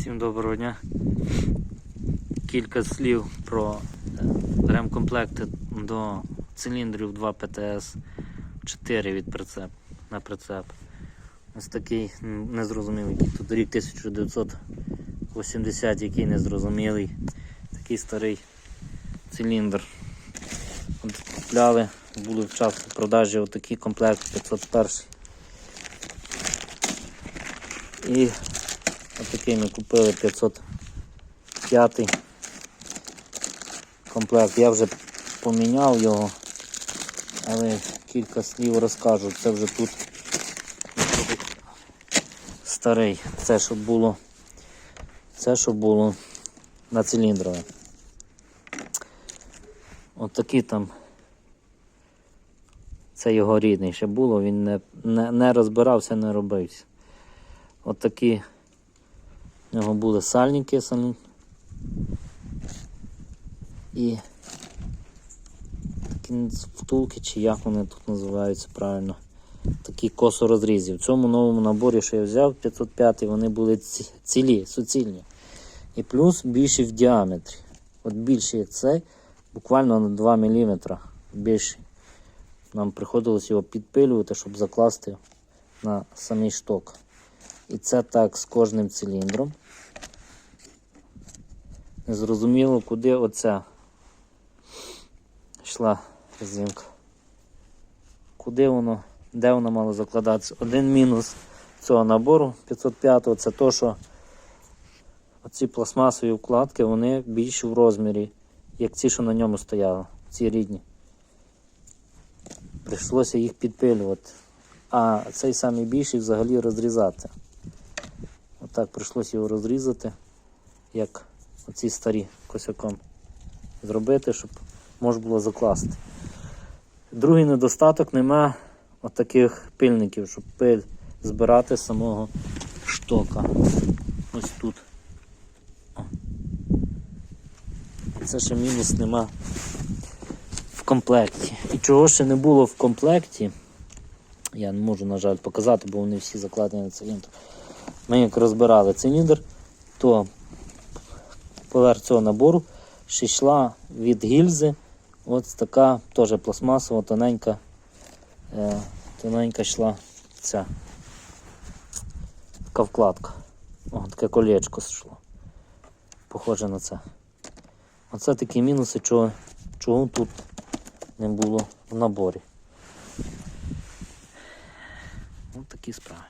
Всім доброго дня. Кілька слів про е, ремкомплекти до циліндрів 2 ПТС 4 від прицеп на прицеп. Ось такий незрозумілий, тут рік 1980, який незрозумілий. Такий старий циліндр. Купляли, були в час продажі отакий комплект 501. І Отакий ми купили 505 комплект. Я вже поміняв його, але кілька слів розкажу. Це вже тут старий. Це що було. Це що було на циліндрове. Отакий там. Це його рідний ще було, він не, не, не розбирався, не робився. Отакі у нього були сальники самі. І такі втулки, чи як вони тут називаються правильно. Такі косорозрізі. В цьому новому наборі, що я взяв, 505 вони були цілі, суцільні. І плюс більші в діаметрі. От більший як цей, буквально на 2 мм більший. Нам приходилось його підпилювати, щоб закласти на самий шток. І це так з кожним циліндром. Незрозуміло, куди оця йшла резинка. Куди воно, де воно мало закладатися? Один мінус цього набору 505-го це то, що оці пластмасові вкладки вони більші в розмірі, як ці, що на ньому стояли, ці рідні. Прийшлося їх підпилювати. А цей самий більший взагалі розрізати. Отак прийшлося його розрізати, як оці старі косяком зробити, щоб можна було закласти. Другий недостаток нема отаких пильників, щоб пиль збирати з самого штока. Ось тут. Це ще мінус нема в комплекті. І чого ще не було в комплекті, я не можу, на жаль, показати, бо вони всі закладені на циліндр. Ми як розбирали циліндр, то поверх цього набору ще йшла від гільзи ось така теж пластмасова, тоненька, е, тоненька йшла ця така вкладка. О, таке колечко йшло. Похоже на це. Оце такі мінуси, чого, чого тут не було в наборі. Ось такі справи.